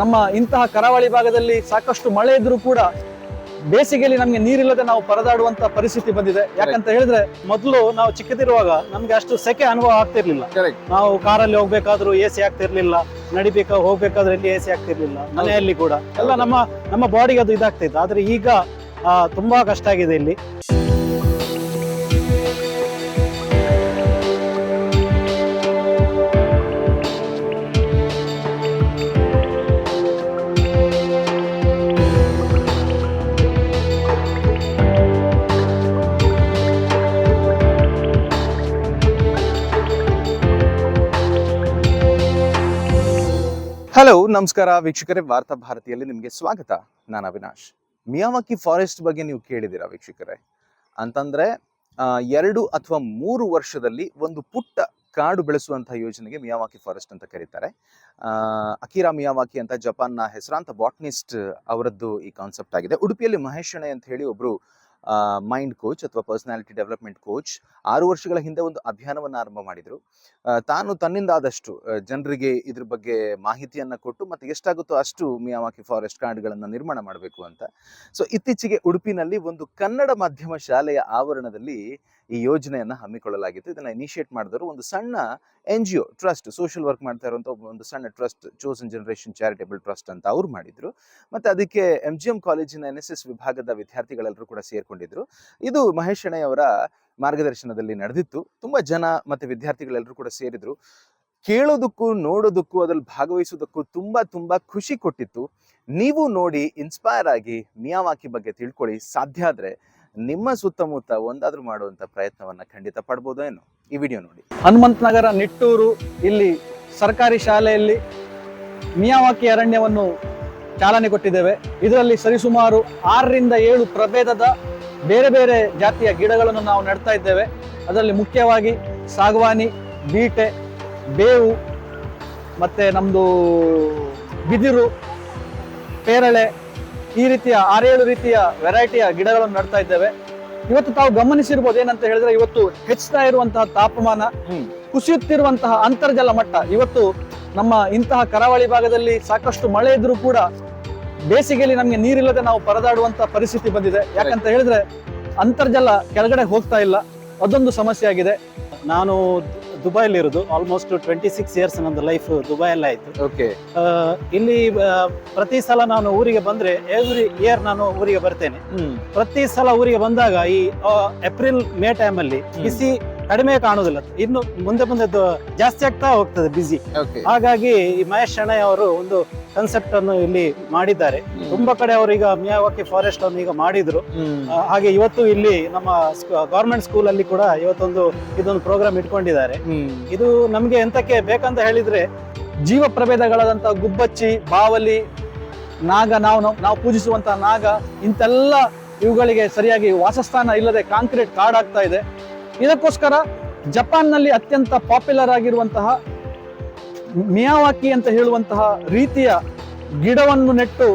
ನಮ್ಮ ಇಂತಹ ಕರಾವಳಿ ಭಾಗದಲ್ಲಿ ಸಾಕಷ್ಟು ಮಳೆ ಇದ್ರೂ ಕೂಡ ಬೇಸಿಗೆಯಲ್ಲಿ ನಮಗೆ ನೀರಿಲ್ಲದೆ ನಾವು ಪರದಾಡುವಂತ ಪರಿಸ್ಥಿತಿ ಬಂದಿದೆ. ಯಾಕಂತ ಹೇಳಿದ್ರೆ ಮೊದಲು ನಾವು ಚಿಕ್ಕದಿರುವಾಗ ನಮ್ಗೆ ಅಷ್ಟು ಸೆಕೆ ಅನುಭವ ಆಗ್ತಿರ್ಲಿಲ್ಲ ನಾವು ಕಾರಲ್ಲಿ ಹೋಗ್ಬೇಕಾದ್ರೂ ಎ ಸಿ ಆಗ್ತಿರ್ಲಿಲ್ಲ ನಡಿಬೇಕ ಹೋಗ್ಬೇಕಾದ್ರೆ ಎಲ್ಲಿ ಎ ಸಿ ಆಗ್ತಿರ್ಲಿಲ್ಲ ಮನೆಯಲ್ಲಿ ಕೂಡ. ಎಲ್ಲ ನಮ್ಮ ನಮ್ಮ ಬಾಡಿಗೆ ಅದು ಇದಾಗ್ತಿತ್ತು ಆದ್ರೆ ಈಗ ತುಂಬಾ ಕಷ್ಟ ಆಗಿದೆ ಇಲ್ಲಿ. ಹಲೋ ನಮಸ್ಕಾರ ವೀಕ್ಷಕರೇ, ವಾರ್ತಾ ಭಾರತಿಯಲ್ಲಿ ನಿಮಗೆ ಸ್ವಾಗತ. ನಾನು ಅವಿನಾಶ್. ಮಿಯಾವಾಕಿ ಫಾರೆಸ್ಟ್ ಬಗ್ಗೆ ನೀವು ಕೇಳಿದ್ದೀರಾ ವೀಕ್ಷಕರೇ? ಅಂತಂದ್ರೆ ಎರಡು ಅಥವಾ ಮೂರು ವರ್ಷದಲ್ಲಿ ಒಂದು ಪುಟ್ಟ ಕಾಡು ಬೆಳೆಸುವಂತಹ ಯೋಜನೆಗೆ ಮಿಯಾವಾಕಿ ಫಾರೆಸ್ಟ್ ಅಂತ ಕರೀತಾರೆ. ಅಕಿರಾ ಮಿಯಾವಾಕಿ ಅಂತ ಜಪಾನ್ನ ಹೆಸರಾಂತ ಬಾಟ್ನಿಸ್ಟ್ ಅವರದ್ದು ಈ ಕಾನ್ಸೆಪ್ಟ್ ಆಗಿದೆ. ಉಡುಪಿಯಲ್ಲಿ ಮಹೇಶಣೆ ಶೆಣೈ ಅಂತ ಹೇಳಿ ಒಬ್ರು ಮೈಂಡ್ ಕೋಚ್ ಅಥವಾ ಪರ್ಸನಾಲಿಟಿ ಡೆವಲಪ್ಮೆಂಟ್ ಕೋಚ್ ಆರು ವರ್ಷಗಳ ಹಿಂದೆ ಒಂದು ಅಭಿಯಾನವನ್ನು ಆರಂಭ ಮಾಡಿದ್ರು. ತಾನು ತನ್ನಿಂದ ಆದಷ್ಟು ಜನರಿಗೆ ಇದ್ರ ಬಗ್ಗೆ ಮಾಹಿತಿಯನ್ನು ಕೊಟ್ಟು ಮತ್ತೆ ಎಷ್ಟಾಗುತ್ತೋ ಅಷ್ಟು ಮಿಯಾವಾಕಿ ಫಾರೆಸ್ಟ್ ಕಾರ್ಡ್ಗಳನ್ನು ನಿರ್ಮಾಣ ಮಾಡಬೇಕು ಅಂತ. ಸೊ ಇತ್ತೀಚೆಗೆ ಉಡುಪಿನಲ್ಲಿ ಒಂದು ಕನ್ನಡ ಮಾಧ್ಯಮ ಶಾಲೆಯ ಆವರಣದಲ್ಲಿ ಈ ಯೋಜನೆಯನ್ನ ಹಮ್ಮಿಕೊಳ್ಳಲಾಗಿತ್ತು. ಇದನ್ನು ಇನಿಷಿಯೇಟ್ ಮಾಡಿದವರು ಒಂದು ಸಣ್ಣ N G O trust social work ಮಾಡ್ತಾ ಇರುವಂಥ ಒಂದು ಸಣ್ಣ trust chosen generation charitable trust ಅಂತ ಅವ್ರು ಮಾಡಿದ್ರು. ಮತ್ತೆ ಅದಕ್ಕೆ ಎಂ ಜಿ ಎಂ ಕಾಲೇಜಿನ ಎನ್ ಎಸ್ ಎಸ್ ವಿಭಾಗದ ವಿದ್ಯಾರ್ಥಿಗಳೆಲ್ಲರೂ ಕೂಡ ಸೇರ್ಕೊಂಡಿದ್ರು ಇದು ಮಹೇಶ್ ಅವರ ಮಾರ್ಗದರ್ಶನದಲ್ಲಿ ನಡೆದಿತ್ತು. ತುಂಬಾ ಜನ ಮತ್ತೆ ವಿದ್ಯಾರ್ಥಿಗಳೆಲ್ಲರೂ ಕೂಡ ಸೇರಿದ್ರು. ಕೇಳೋದಕ್ಕೂ ನೋಡೋದಕ್ಕೂ, ಅದ್ರಲ್ಲಿ ಭಾಗವಹಿಸೋದಕ್ಕೂ ತುಂಬಾ ತುಂಬಾ ಖುಷಿ ಕೊಟ್ಟಿತ್ತು. ನೀವು ನೋಡಿ ಇನ್ಸ್ಪೈರ್ ಆಗಿ ಮಿಯಾವಾಕಿ ಬಗ್ಗೆ ತಿಳ್ಕೊಳ್ಳಿ. ಸಾಧ್ಯ ಆದ್ರೆ ನಿಮ್ಮ ಸುತ್ತಮುತ್ತ ಒಂದಾದ್ರೂ ಮಾಡುವಂತ ಪ್ರಯತ್ನವನ್ನ ಖಂಡಿತ ಪಡ್ಬೋದು ಏನು? ಈ ವಿಡಿಯೋ ನೋಡಿ. ಹನುಮಂತ ನಗರ, ನಿಟ್ಟೂರು, ಇಲ್ಲಿ ಸರ್ಕಾರಿ ಶಾಲೆಯಲ್ಲಿ ಮಿಯಾವಾಕಿ ಅರಣ್ಯವನ್ನು ಚಾಲನೆ ಕೊಟ್ಟಿದ್ದೇವೆ. ಇದರಲ್ಲಿ ಸರಿಸುಮಾರು ಆರರಿಂದ ಏಳು ಪ್ರಭೇದದ ಬೇರೆ ಬೇರೆ ಜಾತಿಯ ಗಿಡಗಳನ್ನು ನಾವು ನೆಡ್ತಾ ಇದ್ದೇವೆ. ಅದರಲ್ಲಿ ಮುಖ್ಯವಾಗಿ ಸಾಗವಾನಿ ಬೀಟೆ ಬೇವು ಮತ್ತೆ ನಮ್ಮದು ಬಿದಿರು ಪೇರಳೆ ಈ ರೀತಿಯ ಆರೇಳು ರೀತಿಯ ವೆರೈಟಿಯ ಗಿಡಗಳನ್ನು ನೆಡ್ತಾ ಇದ್ದೇವೆ. ಇವತ್ತು ತಾವು ಗಮನಿಸಿರ್ಬೋದು ಏನಂತ ಹೇಳಿದ್ರೆ ಇವತ್ತು ಹೆಚ್ಚುತ್ತಾ ಇರುವಂತಹ ತಾಪಮಾನ ಕುಸಿಯುತ್ತಿರುವಂತಹ ಅಂತರ್ಜಲ ಮಟ್ಟ. ಇವತ್ತು ನಮ್ಮ ಇಂತಹ ಕರಾವಳಿ ಭಾಗದಲ್ಲಿ ಸಾಕಷ್ಟು ಮಳೆ ಇದ್ರೂ ಕೂಡ ಬೇಸಿಗೆಯಲ್ಲಿ ನಮಗೆ ನೀರಿಲ್ಲದೆ ನಾವು ಪರದಾಡುವಂತ ಪರಿಸ್ಥಿತಿ ಬಂದಿದೆ. ಯಾಕಂತ ಹೇಳಿದ್ರೆ ಅಂತರ್ಜಲ ಕೆಳಗಡೆ ಹೋಗ್ತಾ ಇಲ್ಲ. ಅದೊಂದು ಸಮಸ್ಯೆ ಆಗಿದೆ. ನಾನು ದುಬೈಲಿ ಇರೋದು ಆಲ್ಮೋಸ್ಟ್ ಟ್ವೆಂಟಿ ಸಿಕ್ಸ್ ಇಯರ್ಸ್ ನಂದು ಲೈಫ್ ದುಬೈಯಲ್ಲಿ ಆಯ್ತು. ಓಕೆ ಇಲ್ಲಿ ಪ್ರತಿ ಸಲ ನಾನು ಊರಿಗೆ ಬಂದ್ರೆ ಎವ್ರಿ ಇಯರ್ ನಾನು ಊರಿಗೆ ಬರ್ತೇನೆ. ಪ್ರತಿ ಸಲ ಊರಿಗೆ ಬಂದಾಗ ಈ ಏಪ್ರಿಲ್ ಮೇ ಟೈಮಲ್ಲಿ ಬಿಸಿ ಕಡಿಮೆ ಕಾಣುವುದಿಲ್ಲ. ಇನ್ನು ಮುಂದೆ ಮುಂದೆ ಜಾಸ್ತಿ ಆಗ್ತಾ ಹೋಗ್ತದೆ ಬಿಸಿ ಹಾಗಾಗಿ ಈ ಮಹೇಶ್ ಶೆಣೈ ಅವರು ಒಂದು ಕನ್ಸೆಪ್ಟ್ ಅನ್ನು ಇಲ್ಲಿ ಮಾಡಿದ್ದಾರೆ. ತುಂಬಾ ಕಡೆ ಅವರು ಈಗ ಮಿಯಾವಾಕಿ ಫಾರೆಸ್ಟ್ ಅನ್ನು ಈಗ ಮಾಡಿದ್ರು. ಹಾಗೆ ಇವತ್ತು ಇಲ್ಲಿ ನಮ್ಮ ಗವರ್ಮೆಂಟ್ ಸ್ಕೂಲ್ ಅಲ್ಲಿ ಕೂಡ ಇವತ್ತೊಂದು ಇದೊಂದು ಪ್ರೋಗ್ರಾಮ್ ಇಟ್ಕೊಂಡಿದ್ದಾರೆ. ಇದು ನಮ್ಗೆ ಎಂತಕ್ಕೆ ಬೇಕಂತ ಹೇಳಿದ್ರೆ ಜೀವ ಪ್ರಭೇದಗಳಾದಂತಹ ಗುಬ್ಬಚ್ಚಿ ಬಾವಲಿ ನಾಗ ನಾವು ನಾವು- ನಾವು ಪೂಜಿಸುವಂತಹ ನಾಗ ಇಂತೆಲ್ಲ ಇವುಗಳಿಗೆ ಸರಿಯಾಗಿ ವಾಸಸ್ಥಾನ ಇಲ್ಲದೆ ಕಾಂಕ್ರೀಟ್ ಕಾಡಾಗ್ತಾ ಇದೆ. ಇದಕ್ಕೋಸ್ಕರ ಜಪಾನ್ನಲ್ಲಿ ಅತ್ಯಂತ ಪಾಪ್ಯುಲರ್ ಆಗಿರುವಂತಹ ಮಿಯಾವಾಕಿ ಅಂತ ಹೇಳುವಂತಹ ರೀತಿಯ ಗಿಡವನ್ನು ನೆಟ್ಟು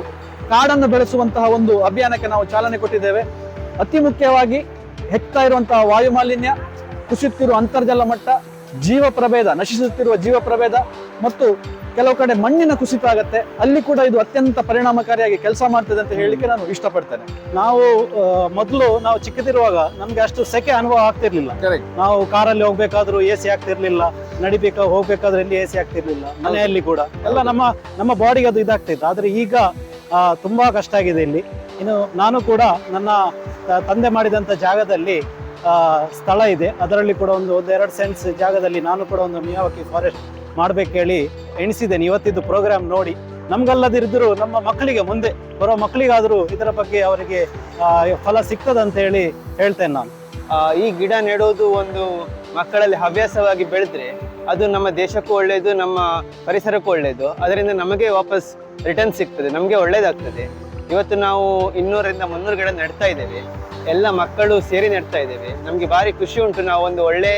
ಕಾಡನ್ನು ಬೆಳೆಸುವಂತಹ ಒಂದು ಅಭಿಯಾನಕ್ಕೆ ನಾವು ಚಾಲನೆ ಕೊಟ್ಟಿದ್ದೇವೆ. ಅತಿ ಮುಖ್ಯವಾಗಿ ಹೆಚ್ಚುತ್ತಾ ಇರುವಂತಹ ವಾಯುಮಾಲಿನ್ಯ, ಕುಸಿಯುತ್ತಿರುವ ಅಂತರ್ಜಲ ಮಟ್ಟ ಜೀವ ಪ್ರಭೇದ ನಶಿಸುತ್ತಿರುವ ಜೀವ ಪ್ರಭೇದ ಮತ್ತು ಕೆಲವು ಕಡೆ ಮಣ್ಣಿನ ಕುಸಿತ ಆಗುತ್ತೆ. ಅಲ್ಲಿ ಕೂಡ ಇದು ಅತ್ಯಂತ ಪರಿಣಾಮಕಾರಿಯಾಗಿ ಕೆಲಸ ಮಾಡ್ತದೆ ಅಂತ ಹೇಳಲಿಕ್ಕೆ ನಾನು ಇಷ್ಟಪಡ್ತೇನೆ. ನಾವು ಮೊದಲು ನಾವು ಚಿಕ್ಕದಿರುವಾಗ ನಮ್ಗೆ ಅಷ್ಟು ಸೆಕೆ ಅನುಭವ ಆಗ್ತಿರ್ಲಿಲ್ಲ. ನಾವು ಕಾರಲ್ಲಿ ಹೋಗ್ಬೇಕಾದ್ರೂ ಎ ಸಿ ಆಗ್ತಿರ್ಲಿಲ್ಲ. ನಡಿಬೇಕು ಹೋಗ್ಬೇಕಾದ್ರೆ ಎಲ್ಲಿ ಎ ಸಿ ಆಗ್ತಿರ್ಲಿಲ್ಲ. ಮನೆಯಲ್ಲಿ ಕೂಡ. ಎಲ್ಲ ನಮ್ಮ ನಮ್ಮ ಬಾಡಿಗೆ ಅದು ಇದಾಗ್ತಿತ್ತು. ಆದ್ರೆ ಈಗ ತುಂಬಾ ಕಷ್ಟ ಆಗಿದೆ ಇಲ್ಲಿ. ಇನ್ನು ನಾನು ಕೂಡ ನನ್ನ ತಂದೆ ಮಾಡಿದಂತ ಜಾಗದಲ್ಲಿ ಸ್ಥಳ ಇದೆ. ಅದರಲ್ಲಿ ಕೂಡ ಒಂದು ಒಂದು ಎರಡು ಸೆಂಟ್ಸ್ ಜಾಗದಲ್ಲಿ ನಾನು ಕೂಡ ಒಂದು ಮಿಯಾವಕಿ ಫಾರೆಸ್ಟ್ ಮಾಡ್ಬೇಕು ಹೇಳಿ ಎಣಿಸಿದ್ದೇನೆ. ಇವತ್ತಿದ್ದು ಪ್ರೋಗ್ರಾಮ್ ನೋಡಿ. ನಮಗಲ್ಲದಿದ್ದರೂ ನಮ್ಮ ಮಕ್ಕಳಿಗೆ ಮುಂದೆ ಬರೋ ಮಕ್ಕಳಿಗಾದರೂ ಇದರ ಬಗ್ಗೆ ಅವರಿಗೆ ಫಲ ಅಂತ ಹೇಳಿ ಹೇಳ್ತೇನೆ ನಾನು. ಈ ಗಿಡ ನೆಡೋದು ಒಂದು ಮಕ್ಕಳಲ್ಲಿ ಹವ್ಯಾಸವಾಗಿ ಬೆಳೆದ್ರೆ ಅದು ನಮ್ಮ ದೇಶಕ್ಕೂ ಒಳ್ಳೆಯದು ನಮ್ಮ ಪರಿಸರಕ್ಕೂ ಒಳ್ಳೆಯದು ಅದರಿಂದ ನಮಗೆ ವಾಪಸ್ ರಿಟರ್ನ್ ಸಿಗ್ತದೆ. ನಮಗೆ ಒಳ್ಳೇದಾಗ್ತದೆ. ಇವತ್ತು ನಾವು ಇನ್ನೂರರಿಂದ ಮುನ್ನೂರು ಗಿಡ ನೆಡ್ತಾ ಇದ್ದೇವೆ. ಎಲ್ಲ ಮಕ್ಕಳು ಸೇರಿ ನೆಡ್ತಾ ಇದ್ದೇವೆ. ನಮಗೆ ಭಾರಿ ಖುಷಿ ಉಂಟು. ನಾವು ಒಂದು ಒಳ್ಳೆ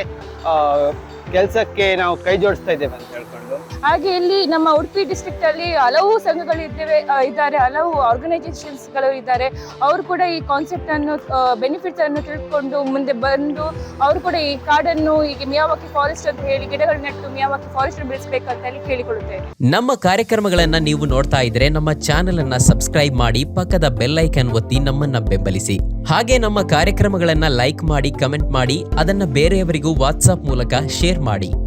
ಕೆಲಸಕ್ಕೆ ನಾವು ಕೈ ಜೋಡಿಸ್ತಾ ಇದ್ದೇವೆ ಅಂತ ಹೇಳ್ಕೊಂಡು. ಹಾಗೆ ಇಲ್ಲಿ ನಮ್ಮ ಉಡುಪಿ ಡಿಸ್ಟ್ರಿಕ್ಟ್ ಅಲ್ಲಿ ಹಲವು ಸಂಘಗಳು ಇದ್ದೇವೆ ಇದ್ದಾರೆ ಹಲವು ಆರ್ಗನೈಸೇಷನ್ಸ್ಗಳು ಇದ್ದಾರೆ. ಅವರು ಕೂಡ ಈ ಕಾನ್ಸೆಪ್ಟ್ ಅನ್ನು ಬೆನಿಫಿಟ್ಸ್ ಅನ್ನು ತಿಳ್ಕೊಂಡು ಮುಂದೆ ಬಂದು ಅವರು ಕೂಡ ಈ ಕಾಡನ್ನು ಈಗ ಮಿಯಾವಾಕಿ ಫಾರೆಸ್ಟ್ ಅಂತ ಹೇಳಿ ಗಿಡಗಳು ನೆಟ್ಟು ಮಿಯಾವಾಕಿ ಫಾರೆಸ್ಟ್ ಬೆಳೆಸಬೇಕಂತ ಹೇಳಿ ಕೇಳಿಕೊಳ್ಳುತ್ತೇವೆ ನಮ್ಮ ಕಾರ್ಯಕ್ರಮಗಳನ್ನ ನೀವು ನೋಡ್ತಾ ಇದ್ರೆ ನಮ್ಮ ಚಾನೆಲ್ ಅನ್ನ ಸಬ್ಸ್ಕ್ರೈಬ್ ಮಾಡಿ ಪಕ್ಕದ ಬೆಲ್ ಐಕನ್ ಒತ್ತಿ ನಮ್ಮನ್ನ ಬೆಂಬಲಿಸಿ. ಹಾಗೆ ನಮ್ಮ ಕಾರ್ಯಕ್ರಮಗಳನ್ನ ಲೈಕ್ ಮಾಡಿ ಕಮೆಂಟ್ ಮಾಡಿ ಅದನ್ನ ಬೇರೆಯವರಿಗೂ ವಾಟ್ಸಾಪ್ ಮೂಲಕ ಶೇರ್ ಮಾಡಿ.